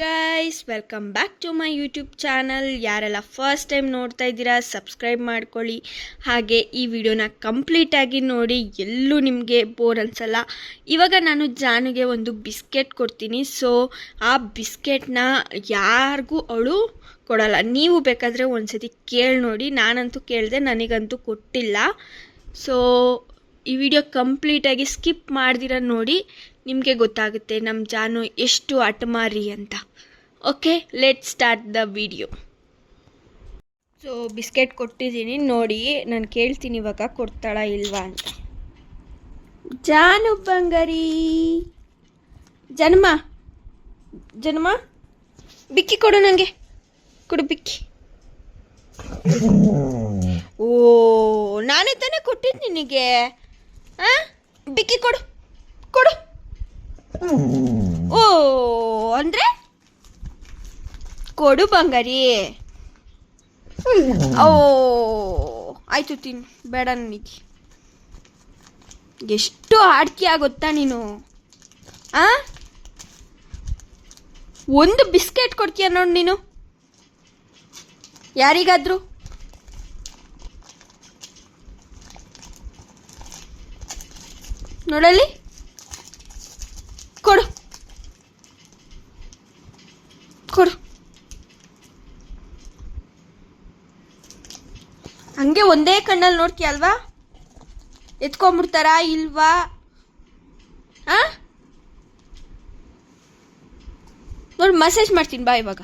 Guys welcome back to my YouTube channel ಯಾರೆಲ್ಲ first time ನೋಡ್ತಾ ಇದ್ದೀರಾ ಸಬ್ಸ್ಕ್ರೈಬ್ ಮಾಡ್ಕೊಳ್ಳಿ. ಹಾಗೆ ಈ ವಿಡಿಯೋನ ಕಂಪ್ಲೀಟಾಗಿ ನೋಡಿ, ಎಲ್ಲೂ ನಿಮಗೆ ಬೋರ್ ಅನ್ಸಲ್ಲ. ಇವಾಗ ನಾನು ಜಾನುಗೆ ಒಂದು ಬಿಸ್ಕೆಟ್ ಕೊಡ್ತೀನಿ. ಸೊ ಆ ಬಿಸ್ಕೆಟ್ನ ಯಾರಿಗೂ ಅವಳು ಕೊಡಲ್ಲ. ನೀವು ಬೇಕಾದರೆ ಒಂದ್ಸತಿ ಕೇಳಿ ನೋಡಿ. ನಾನಂತೂ ಕೇಳಿದೆ, ನನಗಂತೂ ಕೊಟ್ಟಿಲ್ಲ. ಸೊ ಈ ವಿಡಿಯೋ ಕಂಪ್ಲೀಟಾಗಿ ಸ್ಕಿಪ್ ಮಾಡ್ದಿರ ನೋಡಿ. ನಿಮಗೆ ಗೊತ್ತಾಗುತ್ತೆ ನಮ್ಮ ಜಾನು ಎಷ್ಟು ಅಟಮಾರಿ ಅಂತ. Okay let start the video so biscuit ಕೊಟ್ಟಿದ್ದೀನಿ. ನೋಡಿ, ನಾನು ಕೇಳ್ತೀನಿ ಇವಾಗ ಕೊಡ್ತಾಳ ಇಲ್ವಾ ಅಂತ. ಜಾನು ಬಂಗಾರಿ. ಜನ್ಮ. ಜನ್ಮ, ಬಿಕ್ಕಿ ಕೊಡು ನನಗೆ ಕೊಡು ಬಿಕ್ಕಿ. ಓ, ನಾನೇ ತಾನೇ ಕೊಟ್ಟಿದ್ದು ನಿನಗೆ. ಹಾಂ ಬಿಕ್ಕಿ ಕೊಡು. ಕೊಡು. ಓ ಅಂದ್ರೆ? ಕೊಡು ಬಂಗಾರಿ. ಓ ಆಯ್ತು ತಿನ್ ಬೇಡ ನನಗೆ. ಎಷ್ಟು ಆಡ್ಕೆ ಆಗುತ್ತಾ ನೀನು? ಆ? ಒಂದು ಬಿಸ್ಕೆಟ್ ಕೊಡ್ತೀಯ ನೋಡು ನೀನು. ಯಾರಿಗಾದ್ರು? ನೋಡಲಿ ಕೊಡು ಕೊಡು ಹಂಗೆ ಒಂದೇ ಕಣ್ಣಲ್ಲಿ ನೋಡ್ತೀಯ ಅಲ್ವಾ? ಎತ್ಕೊಂಬಿಡ್ತಾರಾ ಇಲ್ವಾ? ಆ? ನೋಡಿ ಮಸಾಜ್ ಮಾಡ್ತೀನಿ, ಬಾ ಇವಾಗ.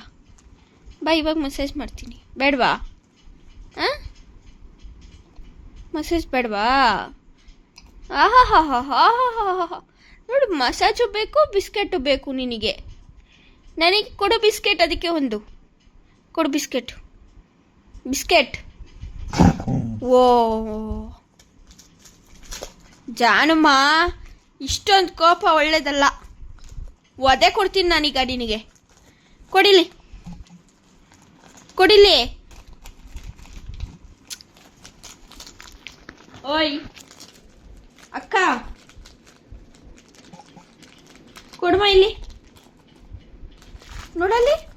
ಬಾ, ಇವಾಗ ಮಸಾಜ್ ಮಾಡ್ತೀನಿ. ಬೇಡವಾ? ಹಾಂ ಮಸಾಜ್ ಬೇಡವಾ? ಹಾ ನೋಡು ಮಸಾಜು ಬೇಕು, ಬಿಸ್ಕೆಟು ಬೇಕು ನಿನಗೆ. ನನಗೆ ಕೊಡು ಬಿಸ್ಕೆಟ್, ಅದಕ್ಕೆ ಒಂದು. ಕೊಡು ಬಿಸ್ಕೆಟು. ಬಿಸ್ಕೆಟ್. ಓ ಜಾನಮ್ಮ, ಇಷ್ಟೊಂದು ಕೋಪ ಒಳ್ಳೇದಲ್ಲ. ಒದೆ ಕೊಡ್ತೀನಿ ನಾನೀಗ ನಿನಗೆ. ಕೊಡಿಲಿ. ಕೊಡಿಲಿ. ಓಯ್. ಅಕ್ಕ. ಕೊಡಮ್ಮ ಇಲ್ಲಿ. ನೋಡಲ್ಲಿ.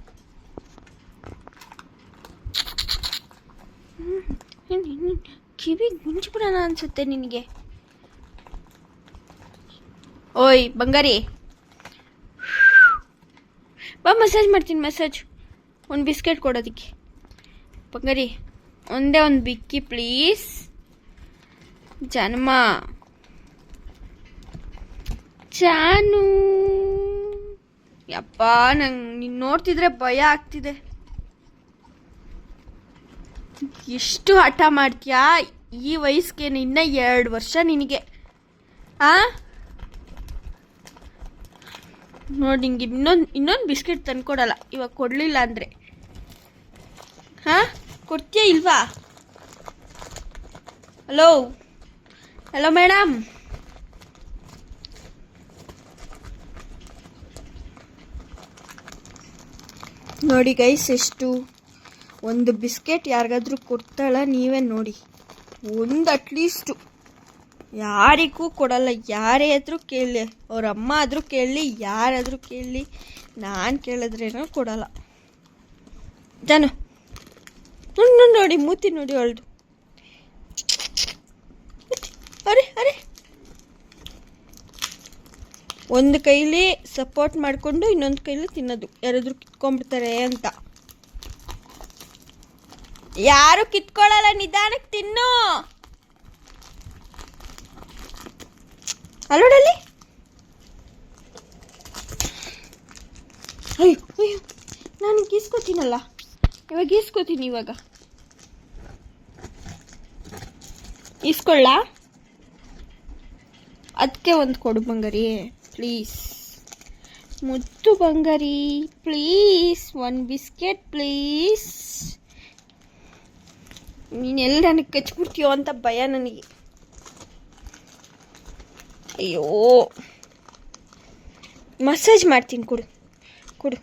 ಕಿವಿ ಗುಂಜಿಬಿಡೋಣ ಅನ್ಸುತ್ತೆ ನಿನಗೆ. ಓಯ್, ಬಂಗಾರಿ. ಬಾ ಮಸಾಜ್ ಮಾಡ್ತೀನಿ ಮಸಾಜ್ ಒಂದು ಬಿಸ್ಕೆಟ್ ಕೊಡೋದಕ್ಕೆ ಬಂಗಾರಿ, ಒಂದೇ ಒಂದು ಬಿಕ್ಕಿ ಪ್ಲೀಸ್ ಜನ್ಮ. ಚಾನು ಯಪ್ಪ, ನಂಗೆ ನೀನು ನೋಡ್ತಿದ್ರೆ ಭಯ ಆಗ್ತಿದೆ. ಎಷ್ಟು ಹಠ ಮಾಡ್ತೀಯಾ? ಈ ವಯಸ್ಸಿಗೆ ನಿನ್ನ ಎರಡು ವರ್ಷ ನಿನಗೆ. ಆ? ನೋಡಿ ನಿಂಗೆ ಇನ್ನೊಂದು ಇನ್ನೊಂದು ಬಿಸ್ಕೆಟ್ ತಂದ್ಕೊಡಲ್ಲ. ಇವಾಗ ಕೊಡಲಿಲ್ಲ ಅಂದರೆ. ಹಾಂ? ಕೊಡ್ತೀಯ ಇಲ್ವಾ? ಹಲೋ? ಹಲೋ ಮೇಡಮ್ ನೋಡಿ ಗೈಸ್ ಎಷ್ಟು ಒಂದು ಬಿಸ್ಕೆಟ್ ಯಾರಿಗಾದ್ರೂ ಕೊಡ್ತಾಳ ನೀವೇ ನೋಡಿ. ಒಂದು ಅಟ್ಲೀಸ್ಟು ಯಾರಿಗೂ ಕೊಡಲ್ಲ. ಯಾರೇ ಆದರೂ ಕೇಳಲಿ ಅವ್ರ ಅಮ್ಮ ಆದರೂ ಕೇಳಲಿ ಯಾರಾದರೂ ಕೇಳಲಿ ನಾನು ಕೇಳಿದ್ರೇನೋ ಕೊಡಲ್ಲ. ಜಾನು ನೋಡಿ ನೋಡಿ, ಮೂತಿ ನೋಡಿ ಅವಳ್ದು ಅರೆ ಅರೆ. ಒಂದು ಕೈಲಿ ಸಪೋರ್ಟ್ ಮಾಡಿಕೊಂಡು ಇನ್ನೊಂದು ಕೈಲಿ ತಿನ್ನೋದು. ಯಾರಾದರೂ ಕಿತ್ಕೊಂಡ್ಬಿಡ್ತಾರೆ ಅಂತ. ಯಾರು ಕಿತ್ಕೊಳ್ಳಲ್ಲ ನಿಧಾನಕ್ಕೆ ತಿನ್ನು. ಅಲ್ಲೋಡಲ್ಲಿ ಅಯ್ಯೋ ನಾನು ಗೀಸ್ಕೋತೀನಲ್ಲ. ಇವಾಗ ಗೀಸ್ಕೋತೀನಿ ಇವಾಗ. ಇಸ್ಕೊಳ್ಳ ಅದಕ್ಕೆ ಒಂದು ಕೊಡು ಬಂಗಾರಿ, ಪ್ಲೀಸ್. ಮುದ್ದು ಬಂಗಾರಿ, ಪ್ಲೀಸ್. ಒಂದು ಬಿಸ್ಕೆಟ್, ಪ್ಲೀಸ್. ನೀನೆಲ್ಲ ನನಗೆ ಕಚ್ಬಿಡ್ತೀಯೋ ಅಂತ ಭಯ ನನಗೆ. ಅಯ್ಯೋ. ಮಸಾಜ್ ಮಾಡ್ತೀನಿ, ಕೊಡು. ಕೊಡು.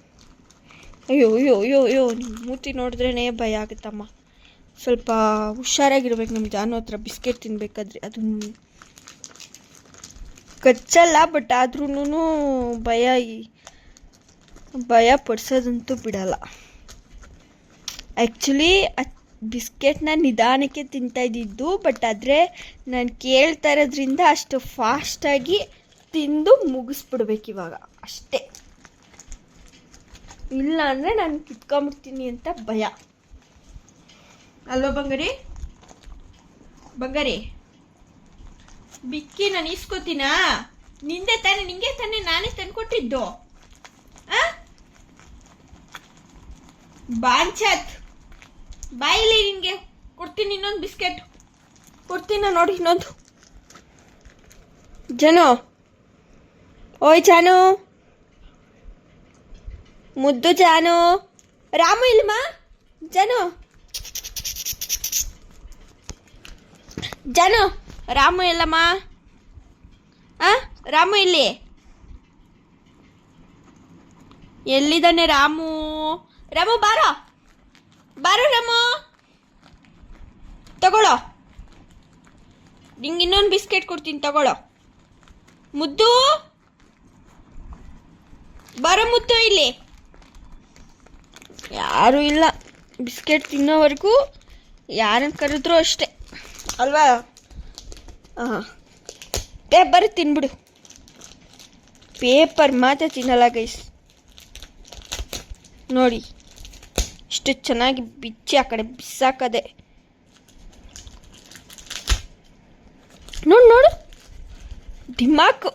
ಅಯ್ಯೋ ಅಯ್ಯೋ ಅಯ್ಯೋ ಅಯ್ಯೋ ನಿಮ್ಮ ಮೂತಿ ನೋಡಿದ್ರೇ ಭಯ ಆಗುತ್ತಮ್ಮ. ಸ್ವಲ್ಪ ಹುಷಾರಾಗಿರ್ಬೇಕು ನಿಮ್ಮ ಜಾನು ಹತ್ರ ಬಿಸ್ಕೆಟ್ ತಿನ್ಬೇಕಾದ್ರೆ. ಅದು ಕಚ್ಚಲ್ಲ, ಬಟ್ ಆದ್ರೂ ಭಯ ಭಯ ಪಡಿಸೋದಂತೂ ಬಿಡಲ್ಲ. ಆ್ಯಕ್ಚುಲಿ ಬಿಸ್ಕೆಟ್ನ ನಿಧಾನಕ್ಕೆ ತಿಂತಾ ಇದ್ದಿದ್ದು ಬಟ್ ಆದರೆ ನಾನು ಕೇಳ್ತಾ ಇರೋದ್ರಿಂದ ಅಷ್ಟು ಫಾಸ್ಟಾಗಿ ತಿಂದು ಮುಗಿಸ್ಬಿಡ್ಬೇಕು ಇವಾಗ. ಅಷ್ಟೇ. ಇಲ್ಲ ಅಂದರೆ ನಾನು ಕಿತ್ಕೊಂಬಿಡ್ತೀನಿ ಅಂತ ಭಯ. ಅಲ್ವಾ ಬಂಗಾರಿ? ಬಂಗಾರಿ, ಬಿಕ್ಕಿ ನಾನು ಇಸ್ಕೋತೀನಾ ನಿಂದೆ ತಾನೆ, ನಿಂಗೆ ತಾನೆ ನಾನೇ ತಂದ್ಕೊಟ್ಟಿದ್ದು. ಬಾಂಚತ್. ಬಾಯಿಲಿ ನಿನ್ಗೆ. ಕೊಡ್ತೀನಿ ಇನ್ನೊಂದು ಬಿಸ್ಕೆಟ್. ಕೊಡ್ತೀನಿ ನೋಡಿ ಇನ್ನೊಂದು. ಜನು. ಓಯ್ ಚಾನು ಮುದ್ದು ಚಾನು ರಾಮು ಇಲ್ಮ ಜನು. ಜನು. ರಾಮು ಇಲ್ಲಮ್ಮ. ಆ, ರಾಮು ಇಲ್ಲಿ. ಎಲ್ಲಿದ್ದಾನೆ ರಾಮು? ರಾಮು ಬಾರೋ. ಬಾರೋ ರಾಮು. ತಗೊಳ್ಳೋ. ನಿಂಗೆ ಇನ್ನೊಂದು ಬಿಸ್ಕೆಟ್ ಕೊಡ್ತೀನಿ, ತಗೊಳ್ಳೋ. ಮುದ್ದು. ಬರೋ ಮುದ್ದು ಇಲ್ಲಿ. ಯಾರೂ ಇಲ್ಲ. ಬಿಸ್ಕೆಟ್ ತಿನ್ನೋವರೆಗೂ ಯಾರನ್ನು ಕರೆದ್ರು ಅಷ್ಟೇ. ಅಲ್ವಾ? ಹಾಂ ಪೇಪರ್ ತಿನ್ಬಿಡು. ಪೇಪರ್ ಮಾತ್ರ ತಿನ್ನಲ್ಲ, ಗೈಸ್. ನೋಡಿ. ಇಷ್ಟು ಚೆನ್ನಾಗಿ ಬಿಚ್ಚಿ ಆ ಕಡೆ ಬಿಸಾಕದೆ. ನೋಡು ನೋಡು. ದಿಮಾಕು.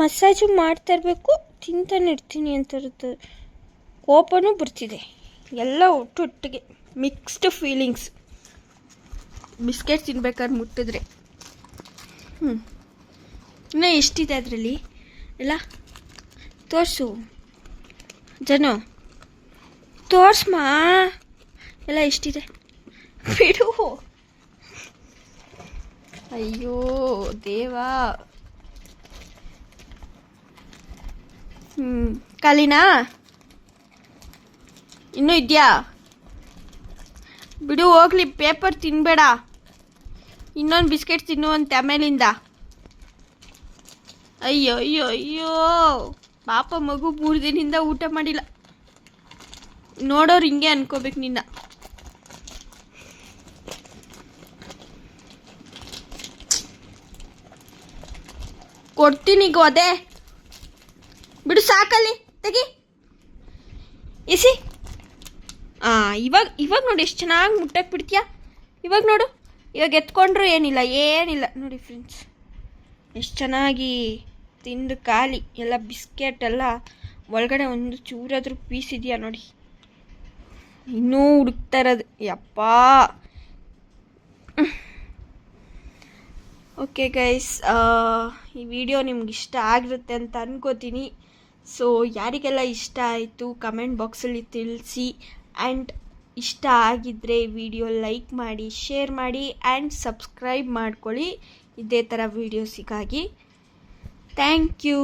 ಮಸಾಜು ಮಾಡ್ತಾ ಇರಬೇಕು, ತಿಂತಾನೆ ಇರ್ತೀನಿ ಅಂತ ಇರುತ್ತೆ. ಕೋಪನೂ ಬರ್ತಿದೆ. ಎಲ್ಲ ಒಟ್ಟೊಟ್ಟಿಗೆ ಮಿಕ್ಸ್ಡ್ ಫೀಲಿಂಗ್ಸ್ ಬಿಸ್ಕೆಟ್ ತಿನ್ಬೇಕಾದ್ರೆ ಮುಟ್ಟಿದ್ರೆ. ಹ್ಞೂ ಇನ್ನೂ ಎಷ್ಟಿದೆ ಅದರಲ್ಲಿ? ಎಲ್ಲ? ತೋರಿಸು. ಜನ ತೋರ್ಸ್ಮಾ? ಎಲ್ಲ ಎಷ್ಟಿದೆ? ಬಿಡು. ಅಯ್ಯೋ ದೇವಾ. ಹ್ಞೂ ಖಾಲಿನಾ? ಇನ್ನೂ ಇದೆಯಾ? ಬಿಡು ಹೋಗ್ಲಿ ಪೇಪರ್ ತಿನ್ಬೇಡ. ಇನ್ನೊಂದು ಬಿಸ್ಕೆಟ್ ತಿನ್ನುವಂತೆ ಆಮೇಲಿಂದ. ಅಯ್ಯೋ ಅಯ್ಯೋ ಅಯ್ಯೋ. ಪಾಪ ಮಗು ಮೂರು ದಿನದಿಂದ ಊಟ ಮಾಡಿಲ್ಲ. ನೋಡೋರು ಹಿಂಗೆ ಅನ್ಕೋಬೇಕು ನಿನ್ನ. ಕೊಡ್ತೀನಿ ಗೋದೆ. ಬಿಡು ಸಾಕಲ್ಲಿ, ತೆಗಿ. ಇಸಿ ಆ, ಇವಾಗ ಇವಾಗ ನೋಡಿ, ಎಷ್ಟು ಚೆನ್ನಾಗಿ ಮುಟ್ಟಕ್ಕೆ ಬಿಡ್ತೀಯಾ? ಇವಾಗ ನೋಡು. ಇವಾಗ ಎತ್ಕೊಂಡ್ರು ಏನಿಲ್ಲ ಏನಿಲ್ಲ. ನೋಡಿ ಫ್ರೆಂಡ್ಸ್ ಎಷ್ಟು ಚೆನ್ನಾಗಿ ತಿಂದು ಖಾಲಿ, ಎಲ್ಲ ಬಿಸ್ಕೆಟ್ ಎಲ್ಲ ಒಳಗಡೆ ಒಂದು ಚೂರಾದ್ರೂ ಪೀಸ್ ಇದೆಯಾ ನೋಡಿ. ಇನ್ನೂ ಹುಡುಕ್ತಾ ಇರೋದು. ಯಪ್ಪ. ಓಕೆ ಗೈಸ್ ಈ ವಿಡಿಯೋ ನಿಮ್ಗೆ ಇಷ್ಟ ಆಗಿರುತ್ತೆ ಅಂತ ಅನ್ಕೋತೀನಿ. ಸೊ ಯಾರಿಗೆಲ್ಲ ಇಷ್ಟ ಆಯಿತು ಕಮೆಂಟ್ ಬಾಕ್ಸಲ್ಲಿ ತಿಳಿಸಿ. ಆ್ಯಂಡ್ ಇಷ್ಟ ಆಗಿದ್ದರೆ ವಿಡಿಯೋ ಲೈಕ್ ಮಾಡಿ ಶೇರ್ ಮಾಡಿ ಆ್ಯಂಡ್ ಸಬ್ಸ್ಕ್ರೈಬ್ ಮಾಡ್ಕೊಳ್ಳಿ. ಇದೇ ಥರ ವೀಡಿಯೋಸಿಗಾಗಿ ಥ್ಯಾಂಕ್ ಯು